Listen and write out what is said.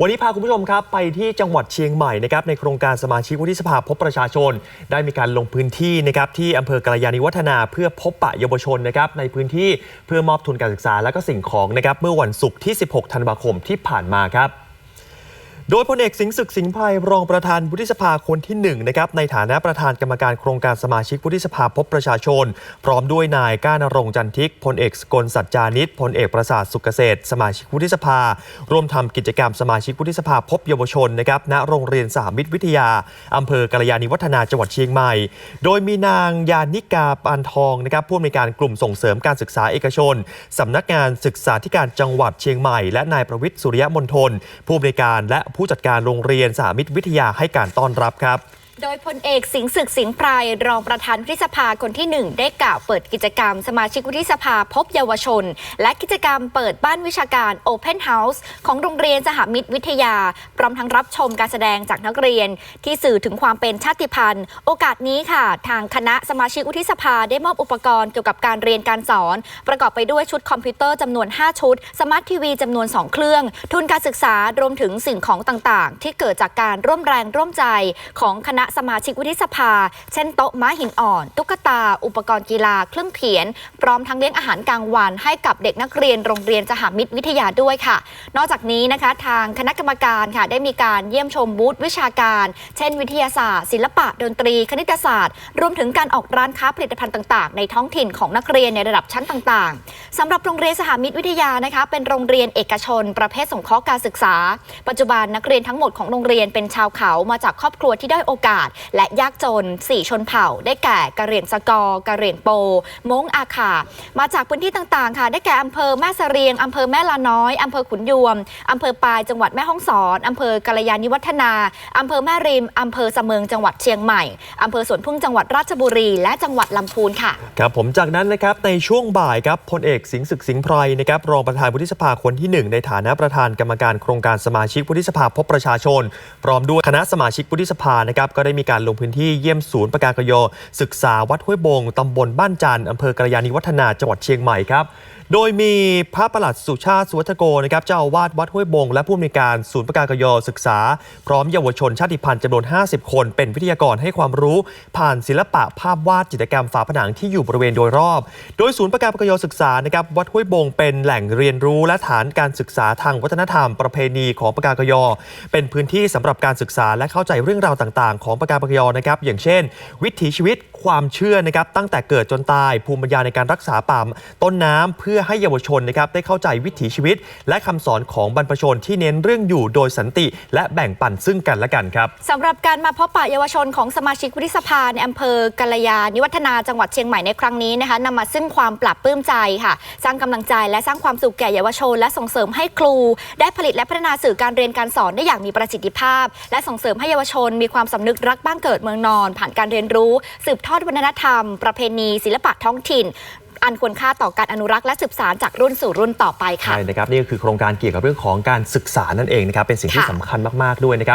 วันนี้พาคุณผู้ชมครับไปที่จังหวัดเชียงใหม่นะครับในโครงการสมาชิกวุฒิสภาพบประชาชน ได้มีการลงพื้นที่นะครับที่อำเภอกระยาณิวัฒนาเพื่อพบปะเยาวชนนะครับในพื้นที่เพื่อมอบทุนการศึกษาและก็สิ่งของนะครับเมื่อวันศุกร์ที่ 16 ธันวาคมที่ผ่านมาครับ โดยพลเอกสิงห์ศึกสิงห์ไพรรองประธานวุฒิสภาคนที่1นะครับในฐานะประธานกรรมการโครงการสมาชิกวุฒิสภาพบประชาชน พร้อมด้วยนายก้านรงจันทิกพลเอกสกลสัจจานิตพลเอกประสาทสุขเกษตร สมาชิกวุฒิสภา ร่วมทำกิจกรรมสมาชิกวุฒิสภาพบเยาวชนนะครับณโรงเรียนสหมิตรวิทยาอำเภอกระยาณิวัฒนาจังหวัดเชียงใหม่ โดยมีนางยานิกาปานทองนะครับผู้อำนวยการกลุ่มส่งเสริมการศึกษาเอกชนสำนักงานศึกษาธิการจังหวัดเชียงใหม่ และนายประวิทย์สุริยมณฑลผู้อำนวยการและผู้จัดการโรงเรียนสามิตรวิทยาให้การต้อนรับครับ โดยพลเอกสิงศึกสิงห์ไพรรองประธานวุฒิสภาคนที่ 1 ได้กล่าวเปิดกิจกรรม สมาชิกวุฒิสภาพบเยาวชน และกิจกรรมเปิดบ้านวิชาการ Open House ของโรงเรียนสหมิตรวิทยา พร้อมทั้งรับชมการแสดงจากนักเรียน ที่สื่อถึงความเป็นชาติพันธุ์ โอกาสนี้ค่ะ ทางคณะสมาชิกวุฒิสภาได้มอบอุปกรณ์เกี่ยวกับการเรียนการสอน ประกอบไปด้วยชุดคอมพิวเตอร์จำนวน 5 ชุดสมาร์ททีวีจำนวน 2 เครื่อง ทุนการศึกษารวมถึงสิ่งของต่างๆ ที่เกิดจากการร่วมแรงร่วมใจของคณะสมาชิกวุฒิสภา เช่นโต๊ะม้าหินอ่อน ตุ๊กตา อุปกรณ์กีฬา เครื่องเขียน พร้อมทั้งเลี้ยงอาหารกลางวัน ให้กับเด็กนักเรียนโรงเรียนสหมิตรวิทยาด้วยค่ะ นอกจากนี้นะคะทางคณะกรรมการค่ะได้มีการเยี่ยมชมบูธวิชาการ เช่น วิทยาศาสตร์ ศิลปะดนตรี คณิตศาสตร์ รวมถึงการออกร้านค้าผลิตภัณฑ์ต่าง ๆ ในท้องถิ่นของนักเรียนในระดับชั้นต่าง ๆสำหรับโรงเรียนสหมิตรวิทยานะคะเป็นโรงเรียนเอกชน ประเภทสงเคราะห์การศึกษา ปัจจุบันนักเรียนทั้งหมดของโรงเรียนเป็นชาวเขามาจากครอบครัวที่ได้โอกาสและยากจน 4 ชนเผ่า ได้แก่กะเหรี่ยงสกอกะเหรี่ยงโป ม้งอาขามาจากพื้นที่ต่างๆ ค่ะ ได้แก่อำเภอแม่เสรียงอำเภอแม่ลาน้อยอำเภอขุนยวมอำเภอปายจังหวัดแม่ฮ่องสอนอำเภอกาลยานิวัฒนาอำเภอแม่ริมอำเภอเสะเมิงจังหวัดเชียงใหม่อำเภอสวนพึ่งจังหวัดราชบุรี และจังหวัดลำพูนค่ะครับผมจากนั้นนะครับในช่วงบ่ายครับพลเอกสิงห์ศึกสิงห์ไพรนะครับรองประธานวุฒิสภาคนที่ 1 ในฐานะประธานกรรมการโครงการสมาชิกวุฒิสภาพบประชาชน พร้อมด้วยคณะสมาชิกวุฒิสภานะครับก็ได้มีการลงพื้นที่เยี่ยมศูนย์ประกากยศึกษาวัดห้วยบงตำบลบ้านจันทร์อำเภอกระยาณิวัฒนาจังหวัดเชียงใหม่ครับ โดยมีพระประหลัดสุชาติสุวัฒโกนะครับเจ้าอาวาสวัดห้วยบง และผู้อำนวยการศูนย์ประกากยศึกษา พร้อมเยาวชนชาติพันธุ์จำนวน 50 คน เป็นวิทยากรให้ความรู้ ผ่านศิลปะภาพวาดจิตรกรรมฝาผนังที่อยู่บริเวณโดยรอบ โดยศูนย์ประกากยศึกษานะครับวัดห้วยบง เป็นแหล่งเรียนรู้และฐานการศึกษาทางวัฒนธรรม ประเพณีของประกากยเป็นพื้นที่สำหรับการศึกษาและเข้าใจเรื่องราวต่างๆ ของประกากยนะครับอย่างเช่น วิถีชีวิตความเชื่อนะครับตั้งแต่เกิดจนตายภูมิปัญญาในการรักษาป่าต้นน้ำเพื่อให้เยาวชนนะครับได้เข้าใจวิถีชีวิต และคำสอนของบรรพชนที่เน้นเรื่องอยู่โดยสันติ และแบ่งปันซึ่งกันและกันครับสำหรับการมาพบปะเยาวชนของสมาชิกวุฒิสภาในอำเภอกาลยานิวัฒนาจังหวัดเชียงใหม่ในครั้งนี้นะคะนำมาซึ่งความปรับปลื้มใจค่ะ สร้างกำลังใจและสร้างความสุขแก่เยาวชน และส่งเสริมให้ครู ได้ผลิตและพัฒนาสื่อการเรียนการสอนได้อย่างมีประสิทธิภาพ และส่งเสริมให้เยาวชน มีความสำนึกรักบ้านเกิดเมืองนอน ผ่านการเรียนรู้ สืบทอดวัฒนธรรม ประเพณี ศิลปะท้องถิ่น อันควรค่าต่อการอนุรักษ์และสืบสานจากรุ่นสู่รุ่นต่อไปค่ะ ใช่นะครับ นี่ก็คือโครงการเกี่ยวกับเรื่องของการศึกษานั่นเองนะครับ เป็นสิ่งที่ค่ะ สำคัญมาก ๆ ด้วยนะครับ